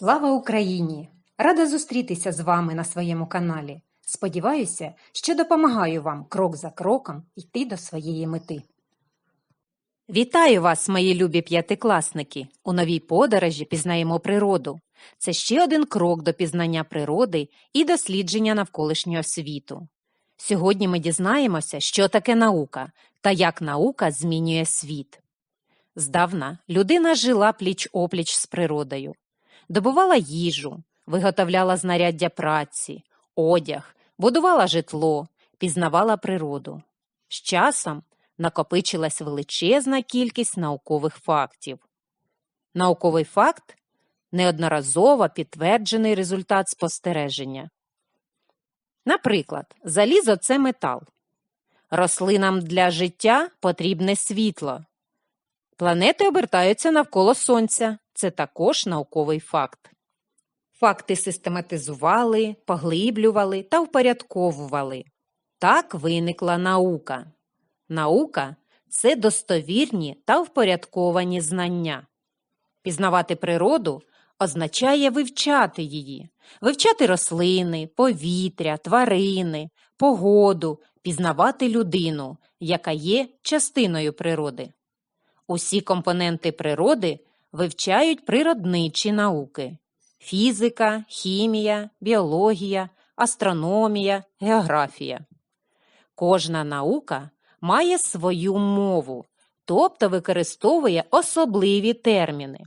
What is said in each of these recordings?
Слава Україні! Рада зустрітися з вами на своєму каналі. Сподіваюся, що допомагаю вам крок за кроком йти до своєї мети. Вітаю вас, мої любі п'ятикласники! У новій подорожі пізнаємо природу. Це ще один крок до пізнання природи і дослідження навколишнього світу. Сьогодні ми дізнаємося, що таке наука та як наука змінює світ. Здавна людина жила пліч-опліч з природою, добувала їжу, виготовляла знаряддя праці, одяг, будувала житло, пізнавала природу. З часом накопичилась величезна кількість наукових фактів. Науковий факт неодноразово підтверджений результат спостереження. Наприклад, залізо це метал. Рослинам для життя потрібне світло. Планети обертаються навколо Сонця. Це також науковий факт. Факти систематизували, поглиблювали та впорядковували. Так виникла наука. Наука це достовірні та впорядковані знання. Пізнавати природу означає вивчати її, вивчати рослини, повітря, тварини, погоду, пізнавати людину, яка є частиною природи. Усі компоненти природи вивчають природничі науки фізика, хімія, біологія, астрономія, географія. Кожна наука має свою мову, тобто використовує особливі терміни.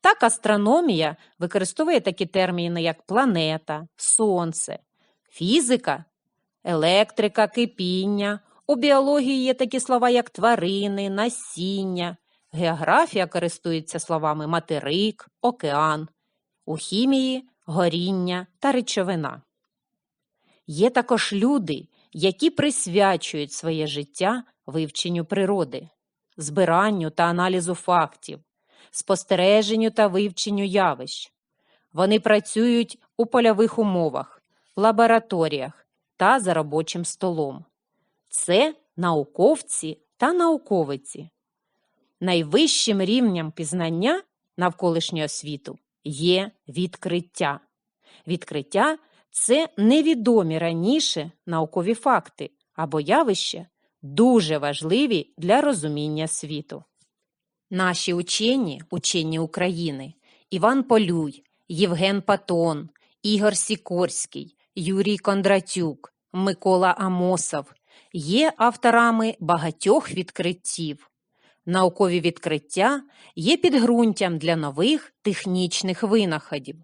Так, астрономія використовує такі терміни, як планета, сонце, фізика, електрика, кипіння. У біології є такі слова, як тварини, насіння. Географія користується словами материк, океан, у хімії горіння та речовина. Є також люди, які присвячують своє життя вивченню природи, збиранню та аналізу фактів, спостереженню та вивченню явищ. Вони працюють у польових умовах, лабораторіях та за робочим столом. Це науковці та науковиці. Найвищим рівнем пізнання навколишнього світу є відкриття. Відкриття це невідомі раніше наукові факти або явища, дуже важливі для розуміння світу. Наші учені, учені України, Іван Полюй, Євген Патон, Ігор Сікорський, Юрій Кондратюк, Микола Амосов є авторами багатьох відкриттів. Наукові відкриття є підґрунтям для нових технічних винаходів.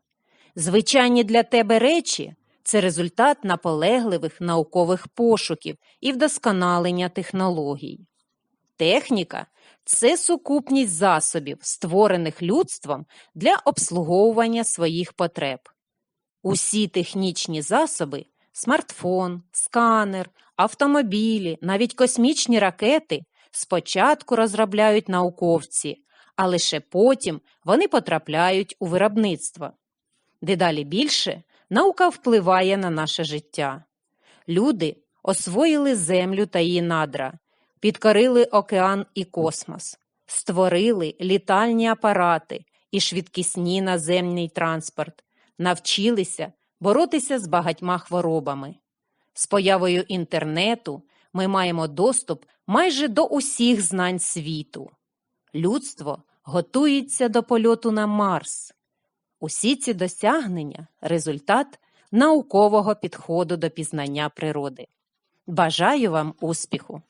Звичайні для тебе речі це результат наполегливих наукових пошуків і вдосконалення технологій. Техніка це сукупність засобів, створених людством для обслуговування своїх потреб. Усі технічні засоби смартфон, сканер, автомобілі, навіть космічні ракети спочатку розробляють науковці, а лише потім вони потрапляють у виробництво. Дедалі більше наука впливає на наше життя. Люди освоїли землю та її надра, підкорили океан і космос, створили літальні апарати і швидкісні наземний транспорт, навчилися боротися з багатьма хворобами. З появою інтернету ми маємо доступ майже до усіх знань світу. Людство готується до польоту на Марс. Усі ці досягнення результат наукового підходу до пізнання природи. Бажаю вам успіху!